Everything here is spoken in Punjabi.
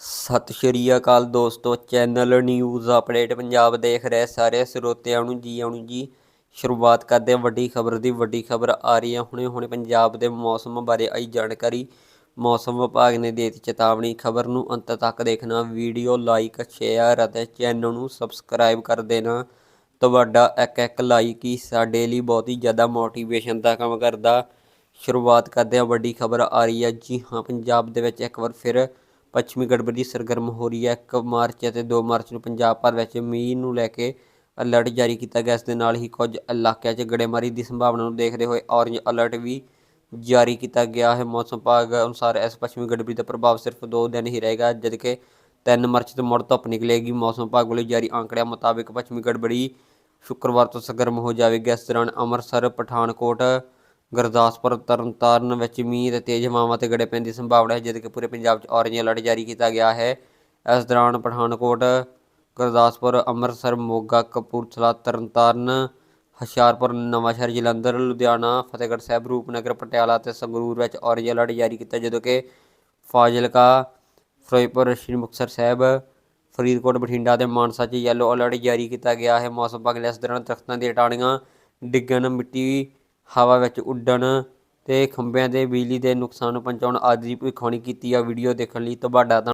ਸਤਿ ਸ਼੍ਰੀ ਅਕਾਲ ਦੋਸਤੋ, ਚੈਨਲ ਨਿਊਜ਼ ਅਪਡੇਟ ਪੰਜਾਬ ਦੇਖ ਰਹੇ ਸਾਰੇ ਸਰੋਤਿਆਂ ਨੂੰ ਜੀ ਆਉਣ ਜੀ। ਸ਼ੁਰੂਆਤ ਕਰਦੇ ਹਾਂ ਵੱਡੀ ਖਬਰ ਦੀ। ਵੱਡੀ ਖਬਰ ਆ ਰਹੀ ਹੈ। ਹੁਣੇ ਹੁਣੇ ਪੰਜਾਬ ਦੇ ਮੌਸਮ ਬਾਰੇ ਆਈ ਜਾਣਕਾਰੀ। ਮੌਸਮ ਵਿਭਾਗ ਨੇ ਦੇ ਦਿੱਤੀ ਚੇਤਾਵਨੀ। ਖਬਰ ਨੂੰ ਅੰਤ ਤੱਕ ਦੇਖਣਾ। ਵੀਡੀਓ ਲਾਈਕ, ਸ਼ੇਅਰ ਅਤੇ ਚੈਨਲ ਨੂੰ ਸਬਸਕ੍ਰਾਈਬ ਕਰ ਦੇਣਾ। ਤੁਹਾਡਾ ਇੱਕ ਇੱਕ ਲਾਈਕ ਹੀ ਸਾਡੇ ਲਈ ਬਹੁਤ ਹੀ ਜ਼ਿਆਦਾ ਮੋਟੀਵੇਸ਼ਨ ਦਾ ਕੰਮ ਕਰਦਾ। ਸ਼ੁਰੂਆਤ ਕਰਦੇ ਹਾਂ। ਵੱਡੀ ਖਬਰ ਆ ਰਹੀ ਹੈ। ਜੀ ਹਾਂ, ਪੰਜਾਬ ਦੇ ਵਿੱਚ ਇੱਕ ਵਾਰ ਫਿਰ ਪੱਛਮੀ ਗੜਬੜੀ ਸਰਗਰਮ ਹੋ ਰਹੀ ਹੈ। 1 ਮਾਰਚ ਅਤੇ 2 ਮਾਰਚ ਨੂੰ ਪੰਜਾਬ ਭਰ ਵਿੱਚ ਮੀਂਹ ਨੂੰ ਲੈ ਕੇ ਅਲਰਟ ਜਾਰੀ ਕੀਤਾ ਗਿਆ। ਇਸ ਦੇ ਨਾਲ ਹੀ ਕੁਝ ਇਲਾਕਿਆਂ 'ਚ ਗੜੇਮਾਰੀ ਦੀ ਸੰਭਾਵਨਾ ਨੂੰ ਦੇਖਦੇ ਹੋਏ ਔਰੇਂਜ ਅਲਰਟ ਵੀ ਜਾਰੀ ਕੀਤਾ ਗਿਆ ਹੈ। ਮੌਸਮ ਵਿਭਾਗ ਅਨੁਸਾਰ ਇਸ ਪੱਛਮੀ ਗੜਬੜੀ ਦਾ ਪ੍ਰਭਾਵ ਸਿਰਫ 2 ਦਿਨ ਹੀ ਰਹੇਗਾ, ਜਦਕਿ 3 ਮਾਰਚ ਤੋਂ ਮੁੜ ਧੁੱਪ ਨਿਕਲੇਗੀ। ਮੌਸਮ ਵਿਭਾਗ ਵੱਲੋਂ ਜਾਰੀ ਅੰਕੜਿਆਂ ਮੁਤਾਬਕ ਪੱਛਮੀ ਗੜਬੜੀ ਸ਼ੁੱਕਰਵਾਰ ਤੋਂ ਸਰਗਰਮ ਹੋ ਜਾਵੇਗੀ। ਇਸ ਦੌਰਾਨ ਅੰਮ੍ਰਿਤਸਰ, ਪਠਾਨਕੋਟ ਗੁਰਦਾਸਪੁਰ ਤਰਨਤਾਰਨ ਵਿੱਚ ਮੀਂਹ ਤੇ ਤੇਜ਼ ਹਵਾਵਾਂ ਤੇ ਗੜੇ ਪੈਣ ਦੀ ਸੰਭਾਵਨਾ ਹੈ, ਜਦ ਕਿ ਪੂਰੇ ਪੰਜਾਬ 'ਚ ਔਰੇਂਜ ਅਲਰਟ ਜਾਰੀ ਕੀਤਾ ਗਿਆ ਹੈ। ਇਸ ਦੌਰਾਨ ਪਠਾਨਕੋਟ, ਗੁਰਦਾਸਪੁਰ, ਅੰਮ੍ਰਿਤਸਰ, ਮੋਗਾ, ਕਪੂਰਥਲਾ ਤਰਨਤਾਰਨ ਹੁਸ਼ਿਆਰਪੁਰ, ਨਵਾਂਸ਼ਹਿਰ, ਜਲੰਧਰ, ਲੁਧਿਆਣਾ, ਫਤਿਹਗੜ੍ਹ ਸਾਹਿਬ, ਰੂਪਨਗਰ, ਪਟਿਆਲਾ ਤੇ ਸੰਗਰੂਰ ਵਿੱਚ ਔਰੇਂਜ ਅਲਰਟ ਜਾਰੀ ਕੀਤਾ, ਜਦੋਂ ਕਿ ਫਾਜ਼ਿਲਕਾ, ਫਿਰੋਜ਼ਪੁਰ, ਸ਼੍ਰੀ ਮੁਕਤਸਰ ਸਾਹਿਬ, ਫਰੀਦਕੋਟ, ਬਠਿੰਡਾ ਤੇ ਮਾਨਸਾ 'ਚ ਯੈਲੋ ਅਲਰਟ ਜਾਰੀ ਕੀਤਾ ਗਿਆ ਹੈ। ਮੌਸਮ ਵਿਭਾਗ ਨੇ ਇਸ ਦੌਰਾਨ ਦਰਖਤਾਂ ਦੀਆਂ ਟਾਹਣੀਆਂ, ਡਿੱਗਣ, ਮਿੱਟੀ ਹਵਾ ਵਿੱਚ ਉੱਡਣ ਤੇ ਖੰਭਿਆਂ ਦੇ ਬਿਜਲੀ ਦੇ ਨੁਕਸਾਨ ਪਹੁੰਚਾਉਣ ਆਦਿ ਦੀ ਭਵਿੱਖਬਾਣੀ ਕੀਤੀ ਆ ਵੀਡੀਓ ਦੇਖਣ ਲਈ। ਤੁਹਾਡਾ